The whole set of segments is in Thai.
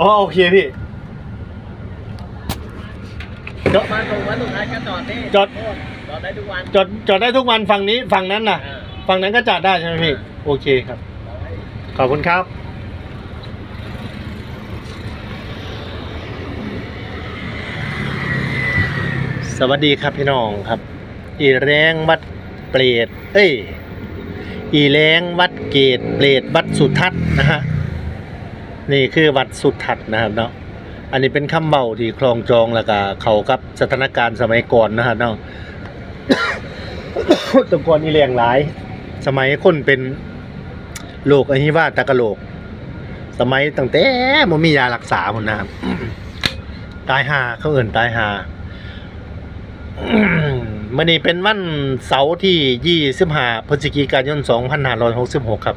อ๋อโอเคพี่จอดมาส่งวันสุดท้ายก็จอดนี่จอด จอดได้ทุกวันจอดจอดได้ทุกวันฝั่งนี้ฝั่งนั้นน่ะอ่าฝั่งนั้นก็จอดได้ใช่ไหมพี่โอเคครับขอบคุณครับ สวัสดีครับพี่น้องครับ อีแรงวัดเปรตเอ้ย อีแรงวัดเกตเปรตวัดสุทัศน์นะฮะ นี่คือวัดสุทัศน์นะครับเนาะอันนี้เป็นคำเบาที่คลองจองแล้วก็เขากับสถานการณ์สมัยก่อนนะฮะเนาะตะกอนอีแรงหลาย สมัยคนเป็นโรคอหิวาตะกะโรคสมัยตั้งแต่มันมียารักษาหมดนะครับตายหาเขาเอื่นตายหามื่อนี้เป็นวันเสาร์ที่25พฤศจิกายน2566ครับ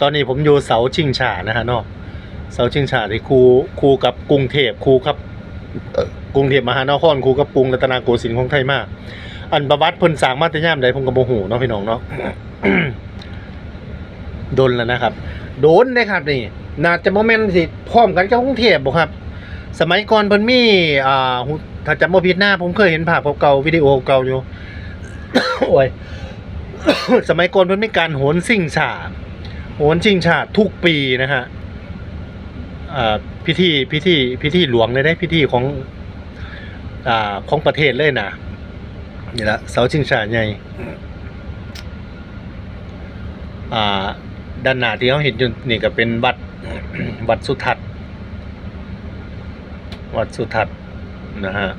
ตอนนี้ผมอยู่เสาชิงชานะฮะเนาะ เสาชิงชาที่คูครูกับกรุงเทพคูครับกรุงเทพมหานครครูกับกรุงรัตนโกสินทร์ของไทยมาก อันประวัติเพิ่นสร้างมาแต่ยามใดผมก็บ่ฮู้เนาะพี่น้องเนาะโดนแล้วนะครับ โดนได้ครับนี่น่าจะบ่แม่นสิพร้อมกันกับกรุงเทพบ่ครับ สมัยก่อนเพิ่นมีอ่าหุถ้าจำบ่ผิดหน้า ผมเคยเห็นภาพเก่าๆวิดีโอเก่าอยู่โอ้ยสมัยก่อนเพิ่นมีการโหนสิ่งฉาโหนชิงชาทุกปีนะฮะ พิธีพิธีพิธีหลวงเลยได้พิธีของอ่าของประเทศเลยนะนี่ละเสาชิงชาใหญ่อ่าด้านหน้าที่เขาเห็นอยู่นี่ก็เป็นวัดวัดสุทัศน์วัดสุทัศน์นะฮะ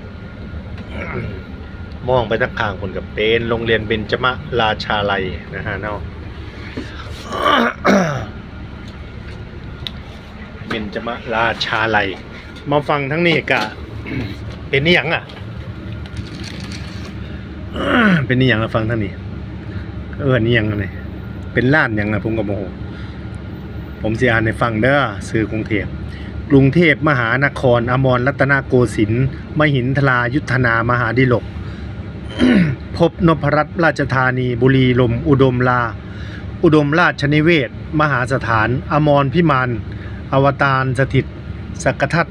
มองไปทางข้างคนกับเป็นโรงเรียนเบญจมะราชาลัยนะฮะเนาะ เบญจมราชาลัย มาฟังทั้งนี้กะ เป็นนี่ยังอะ เป็นนี่ยังอะฟังทั้งนี้ เออนี่ยังอะไรเป็นล้านยังอะผมก็โมโหผมเสิอ่านในฟังเด้อสื่อกรุงเทพกรุงเทพมหานคร อมรรัตนโกสินทร์มหินทรายุทธนามหาดิลก พบนพรัตน์ราชธานีบุรีลม อุดมลา อุดมราชนิเวศ มหาสถาน อมรพิมาน อวตารสถิตสักทัต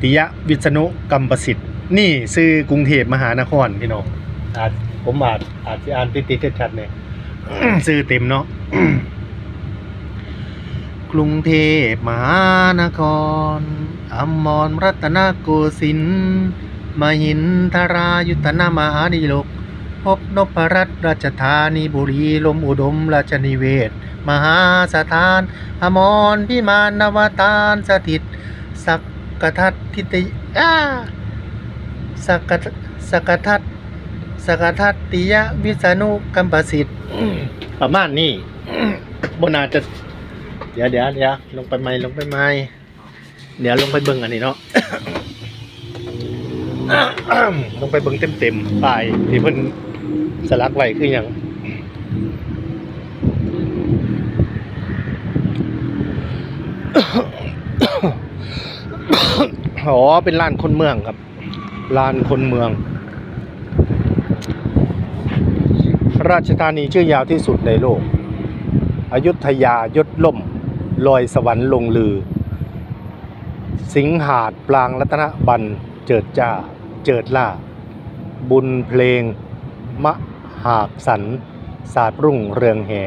ติยะวิษณุกัมปสิทธิ์นี่ซื้อกรุงเทพมหานครพี่น้องอาจผมอาจอาจจะอ่านติดติดชัดเนี่ยซื้อเต็มเนาะกรุงเทพมหานครอมรรัตนโกสินทร์มหินทรายุทนามหาดิลกพบนพรัตน์ราชธานีบุรีลมอุดมราชนิเวศ มหาสถาน อมรพิมานนวตารสถิต สักกทัตทิติอ้าสักกสักทัตสักทัตติยะวิษณุกัมปสิทธิ์ประมาณนี้บนาจะ เดี๋ยวเดี๋ยวเดี๋ยวลงไปไหมลงไปไหมเดี๋ยวลงไปเบิ่งอันนี้เนาะลงไปเบิ่งเต็มๆป้ายที่เพิ่นสลักไว้คือหยัง อ๋อ เป็นลานคนเมืองครับลานคนเมือง ราชธานีชื่อยาวที่สุดในโลก อยุธยายศล่ม ลอยสวรรค์ลงลือ สิงหาดปลางรัตนบัน เจิดจ้า เจิดล่า บุญเพลง มะหากสัน ศาสตร์รุ่งเรืองแห่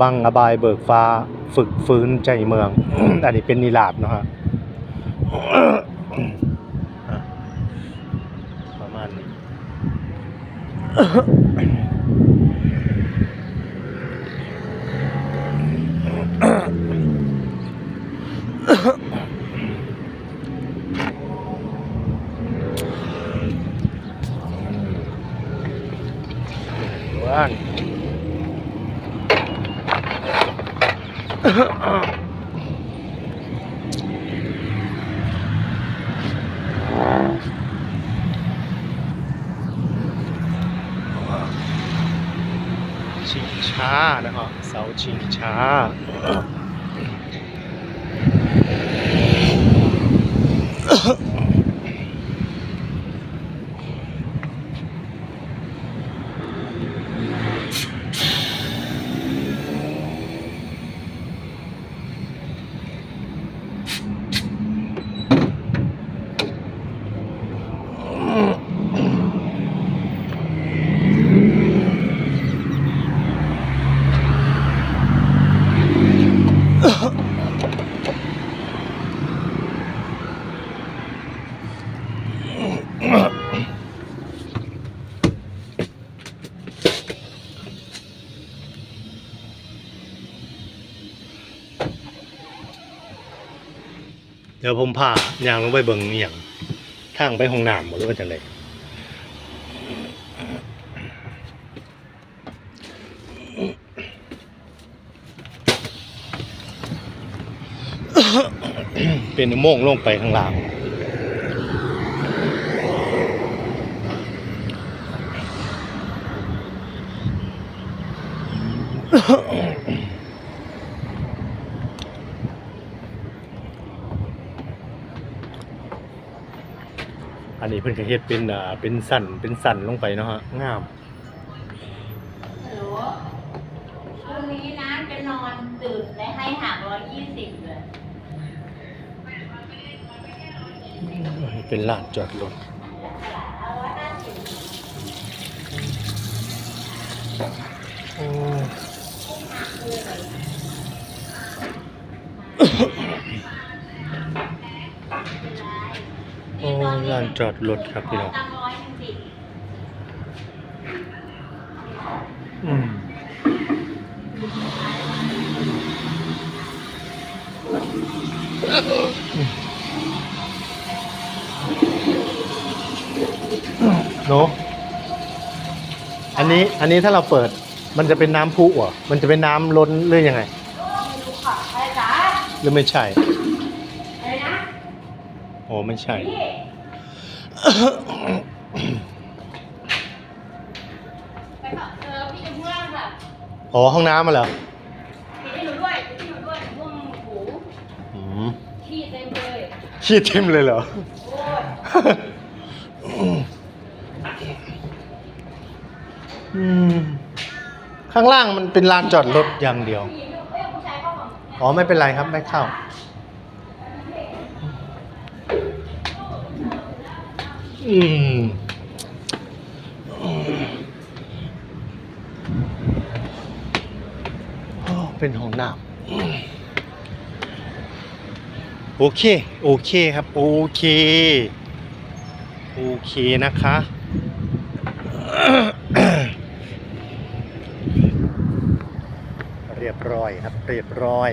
บังอบายเบิกฟ้า ฝึกฟื้นใจเมือง อันนี้เป็นนิลาดเนาะฮะประมาณนี้ว่าน ชิงช้านะครับเสาชิงช้า ดี๋ยวผมพายางลงไปเบิ่งอย่างทางไปห้องน้ำบ่หรือว่าจังไดเป็นอุโมงลงไปข้างล่างอ นนี้เพิ่นก็เฮ็ดเป็นอ่าเป็นสันเป็นสันลงไปเนาะฮะงามฮัลโหลพรุ่งนี้นะจะนอนตื่นและให้หักร้อยยี่สิบเลยเป็นลานจอดรถเอาร้อยห้าสิบโอ้ อ้ลานจอดรถครับพี่น้องตังร้อยหนึ่งสิอืมโนอันนี้อันนี้ถ้าเราเปิดมันจะเป็นน้ำพุเหรอะมันจะเป็นน้ำล้นหรือยังไงไม่รู้ค่ะอะไรจ๊ะหรือไม่ใช่อะไรนะ โอ้ไม่ใช่พี่ไปค่ะเออพี่จะพูดล่างค่ะอ๋อห้องน้ำมาเหรอพี่ให้หนูด้วยพี่ให้หนูด้วยม่วงหูอืมขี้เต็มเลยขี้ทิมเลยเหรอ โอ้ยอืมข้างล่างมันเป็นลานจอดรถอย่างเดียว ผู้หญิงเอ้ยผู้ชายเข้าฝั่งอ๋อไม่เป็นไรครับไม่เข้า อืมเป็นห้องน้ำโอเค โอเคครับ โอเค โอเคนะคะ เรียบร้อยครับ เรียบร้อย